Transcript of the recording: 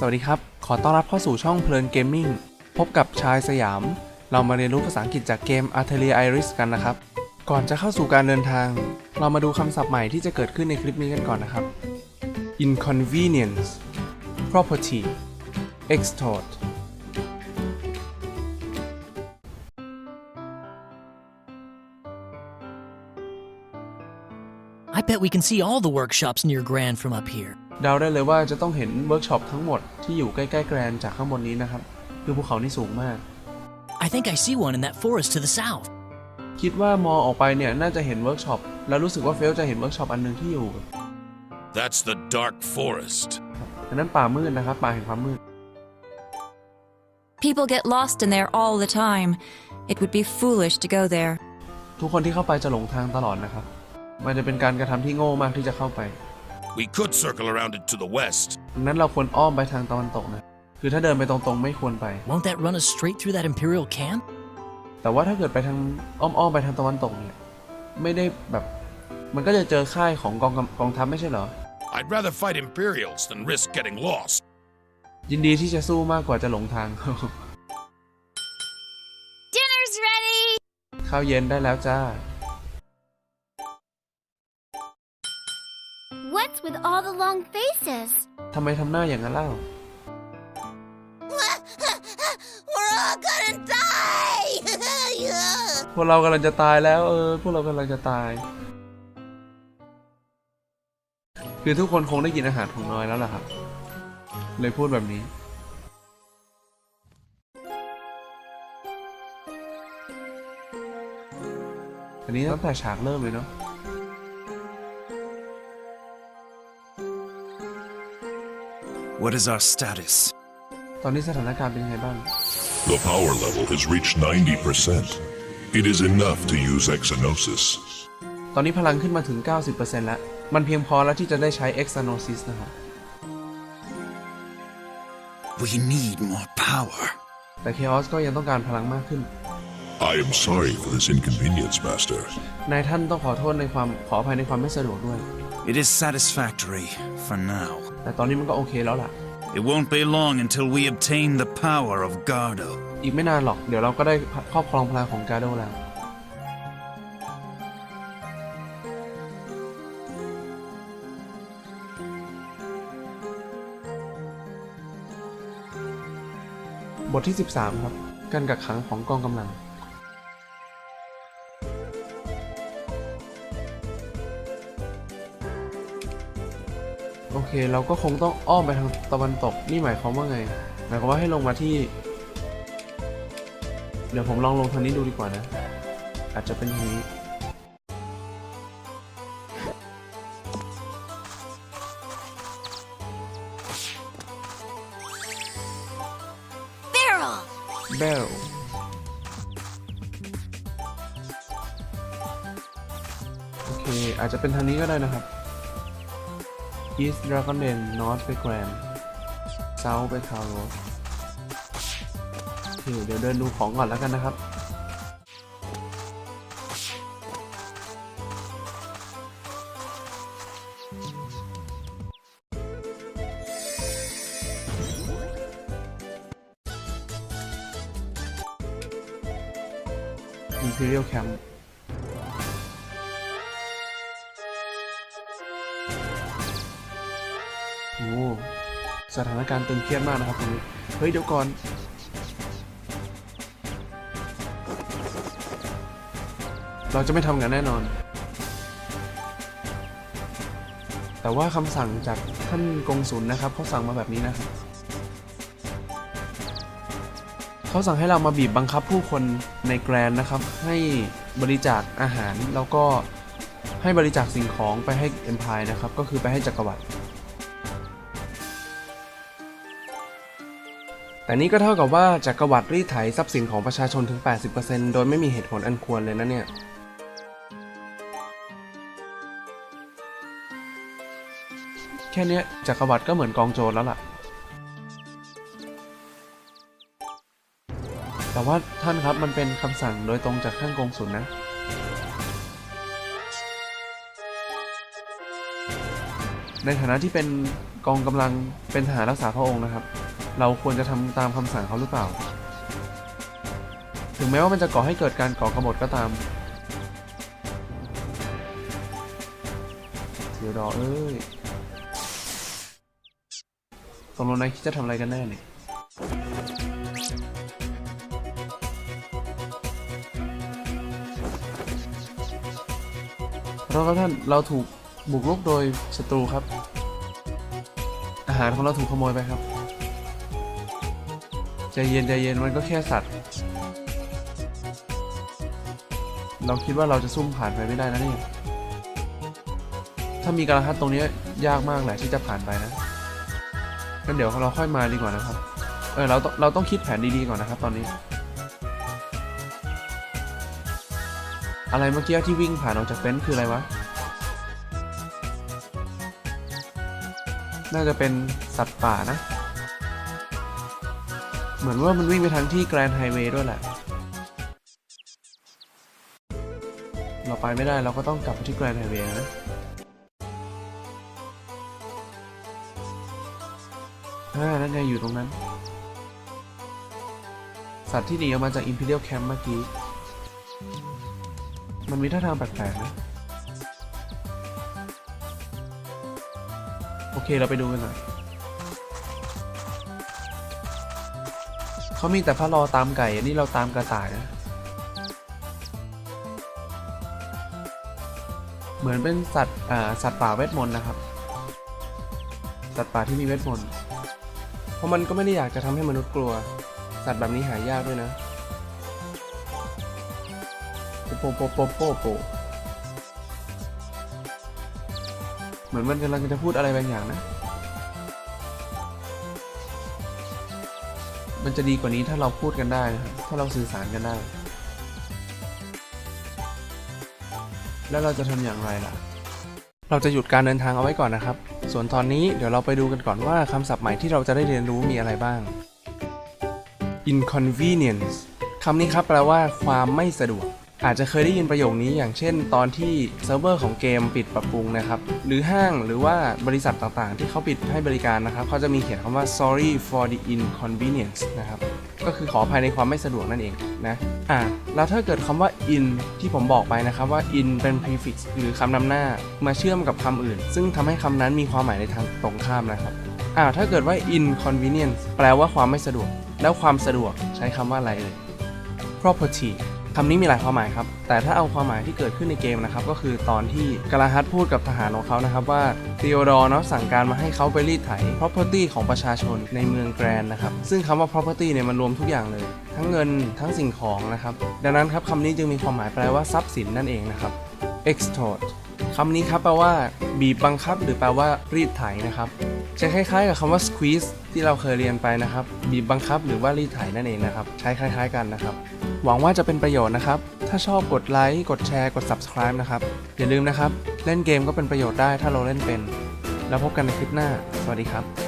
สวัสดีครับ ขอต้อนรับเข้าสู่ช่องเพลินเกมมิ่งพบกับชายสยาม เรามาเรียนรู้ภาษาอังกฤษจากเกม Atelier Iris กันนะครับ ก่อนจะเข้าสู่การเดินทาง เรามาดูคำศัพท์ใหม่ที่จะเกิดขึ้นในคลิปนี้กันก่อนนะครับ inconvenience property extort I bet we can see all the workshops near Grand from up here. เดาได้เลยว่าจะต้องเห็นเวิร์กช็อปทั้งหมดที่อยู่ใกล้ๆแกรนด์จากข้างบนนี้นะครับ คือภูเขานี่สูงมาก I think I see one in that forest to the south. คิดว่ามองออกไปเนี่ยน่าจะเห็นเวิร์กช็อปแล้วรู้สึกว่าเฟลจะเห็นเวิร์กช็อปอันหนึงที่อยู่ That's the Dark Forest. อันนั้นป่ามืดนะครับป่าแห่งความมืด People get lost in there all the time. It would be foolish to go there. ทุกคนที่เข้าไปจะหลงทางตลอดนะครับ มันจะเป็นการกระทำที่โง่มากที่จะเข้าไป We could circle around it to the west. ดังนั้นเราควรอ้อมไปทางตะวันตกนะ คือถ้าเดินไปตรงๆไม่ควรไป Won't that run us straight through that Imperial camp? แต่ว่าถ้าเกิดไปทางอ้อมๆไปทางตะวันตกเนี่ย ไม่ได้แบบ มันก็จะเจอค่ายของกองกำกองทัพไม่ใช่เหรอ I'd rather fight Imperials than risk getting lost. ยินดีที่จะสู้มากกว่าจะหลงทาง Dinner's ready! ข้าวเย็นได้แล้วจ้า What's with all the long faces? ทำไมทำหน้าอย่างนั้นเล่า We're all gonna die! พวกเรากำลังจะตายแล้วเออ พวกเรากำลังจะตาย คือทุกคนคงได้กินอาหารของน้อยแล้วล่ะครับ เลยพูดแบบนี้ อันนี้ตั้งแต่ฉากเริ่มเลยเนาะ What is our status? ตอนนี้สถานการณ์เป็นยังไงบ้าง The power level has reached 90%. It is enough to use Exonosis. ตอนนี้พลังขึ้นมาถึง 90%แล้ว มันเพียงพอแล้วที่จะได้ใช้ Exanosis นะครับ We need more power. แต่ Chaos ก็ยังต้องการพลังมากขึ้น I am sorry for this inconvenience, Master. นายท่านต้องขอโทษในความขออภัยในความไม่สะดวกด้วย It is satisfactory for now. แต่ตอนนี้มันก็โอเคแล้วล่ะ It won't be long until we obtain the power of Gardo. อีกไม่นานหรอก เดี๋ยวเราก็ได้ครอบครองพลังของกาโดแล้ว บทที่ 13 ครับ การกักขังของกองกำลัง โอเค เราก็คงต้องอ้อมไปทางตะวันตก นี่หมายความว่าไง หมายความว่าให้ลงมาที่ เดี๋ยวผมลองลงทางนี้ดูดีกว่านะ อาจจะเป็นทางนี้ Barrel! เบลโอเค อาจจะเป็นทางนี้ก็ได้นะครับ East Dragonden North ไปแกรนด์ South ไปคาร์โรสเดี๋ยวเดินดูของก่อนแล้วกันนะครับอิมทีเรียลแคมป์ สถานการณ์ตึงเครียดมากนะครับตรงนี้เฮ้ยเดี๋ยวก่อนเราจะไม่ทำกันแน่นอน แต่ว่าคำสั่งจากท่านกงสุลนะครับเขาสั่งมาแบบนี้นะเขาสั่งให้เรามาบีบบังคับผู้คนในแกรนนะครับ ให้บริจาคอาหารแล้วก็ให้บริจาคสิ่งของไปให้เอ็มพายนะครับ ก็คือไปให้จักรวรรดิ แต่นี่ก็เท่ากับว่าจักรวรรดิรีดไถทรัพย์สินของประชาชนถึง 80%โดยไม่มีเหตุผลอันควรเลยนะเนี่ยแค่นี้จักรวรรดิก็เหมือนกองโจรแล้วล่ะ แต่ว่าท่านครับมันเป็นคำสั่งโดยตรงจากท่านกงสุลนะในฐานะที่เป็นกองกำลังเป็นทหารรักษาพระองค์นะครับ เราควรจะทำตามคำสั่งเขาหรือเปล่า ถึงแม้ว่ามันจะก่อให้เกิดการก่อกบฏก็ตามเดี๋ยวดอเอ้ยตกลงนายคิดจะทำอะไรกันแน่เนี่ยเราครับท่าน เราถูกบุกรุกโดยศัตรูครับ อาหารของเราถูกขโมยไปครับ ใจเย็นใจเย็นมันก็แค่สัตว์ เราคิดว่าเราจะซุ่มผ่านไปไม่ได้นะเนี่ยถ้ามีการหัดตรงนี้ยากมากแหละที่จะผ่านไปนะงั้นเดี๋ยวเราค่อยมาดีกว่านะครับ เออเราต้องเราต้องคิดแผนดีๆก่อนนะครับ ตอนนี้ อะไรเมื่อกี้ที่วิ่งผ่านออกจากเต็นท์คืออะไรวะ น่าจะเป็นสัตว์ป่านะ เหมือนว่ามันวิ่งไปทางที่แกรนด์ไฮเวย์ด้วยแหละ เราไปไม่ได้เราก็ต้องกลับไปที่แกรนด์ไฮเวย์นะ อ่า นั่นไงอยู่ตรงนั้น สัตว์ที่หนีออกมาจาก Imperial Camp เมื่อกี้ มันมีท่าทางแปลกๆนะโอเค เราไปดูกันหน่อย เขามีแต่พระรอตามไก่ อันนี้เราตามกระต่ายนะ เหมือนเป็นสัตว์สัตว์ป่าเวทมนต์นะครับ สัตว์ป่าที่มีเวทมนต์ เพราะมันก็ไม่ได้อยากจะทำให้มนุษย์กลัว สัตว์แบบนี้หายากด้วยนะโปโปโปโปโปเหมือนมันกำลังจะพูดอะไรบางอย่างนะ มันจะดีกว่านี้ถ้าเราพูดกันได้นะครับถ้าเราสื่อสารกันได้ แล้วเราจะทำอย่างไรล่ะ เราจะหยุดการเดินทางเอาไว้ก่อนนะครับ ส่วนตอนนี้เดี๋ยวเราไปดูกันก่อนว่าคำศัพท์ใหม่ที่เราจะได้เรียนรู้มีอะไรบ้าง inconvenience คำนี้ครับแปลว่าความไม่สะดวก อาจจะเคยได้ยินประโยคนี้อย่างเช่น ตอนที่เซิร์ฟเวอร์ของเกมปิดปรับปรุงนะครับ หรือห้างหรือว่าบริษัทต่างๆ ที่เขาปิดให้บริการนะครับ เขาจะมีเขียนคำว่า sorry for the inconvenience นะครับ ก็คือขออภัยในความไม่สะดวกนั่นเองนะ อ่าแล้วถ้าเกิดคำว่า in ที่ผมบอกไปนะครับว่า in เป็น prefix หรือคำนำหน้ามาเชื่อมกับคำอื่น ซึ่งทำให้คำนั้นมีความหมายในทางตรงข้ามนะครับ อ่าถ้าเกิดว่า inconvenience แปลว่าความไม่สะดวก แล้วความสะดวกใช้คำว่าอะไรเอ่ย property คำนี้มีหลายความหมายครับ แต่ถ้าเอาความหมายที่เกิดขึ้นในเกมนะครับ ก็คือตอนที่กาลาฮัตพูดกับทหารของเขานะครับว่าธีโอดอร์เนาะสั่งการมาให้เขาไปรีดไถ property ของประชาชนในเมืองแกรนนะครับ ซึ่งคำว่า property เนี่ยมันรวมทุกอย่างเลย ทั้งเงินทั้งสิ่งของนะครับ ดังนั้นครับคำนี้จึงมีความหมายแปลว่าทรัพย์สินนั่นเองนะครับ extort คำนี้ครับแปลว่า บีบบังคับ หรือแปลว่ารีดไถนะครับจะคล้ายๆ กับคำว่า squeeze ที่เราเคยเรียนไปนะครับ บีบบังคับหรือว่ารีดไถนั่นเองนะครับ ใช้คล้ายๆกันนะครับ หวังว่าจะเป็นประโยชน์นะครับ ถ้าชอบกดไลค์ กดแชร์ กด subscribe นะครับ อย่าลืมนะครับ เล่นเกมก็เป็นประโยชน์ได้ถ้าเราเล่นเป็น แล้วพบกันในคลิปหน้า สวัสดีครับ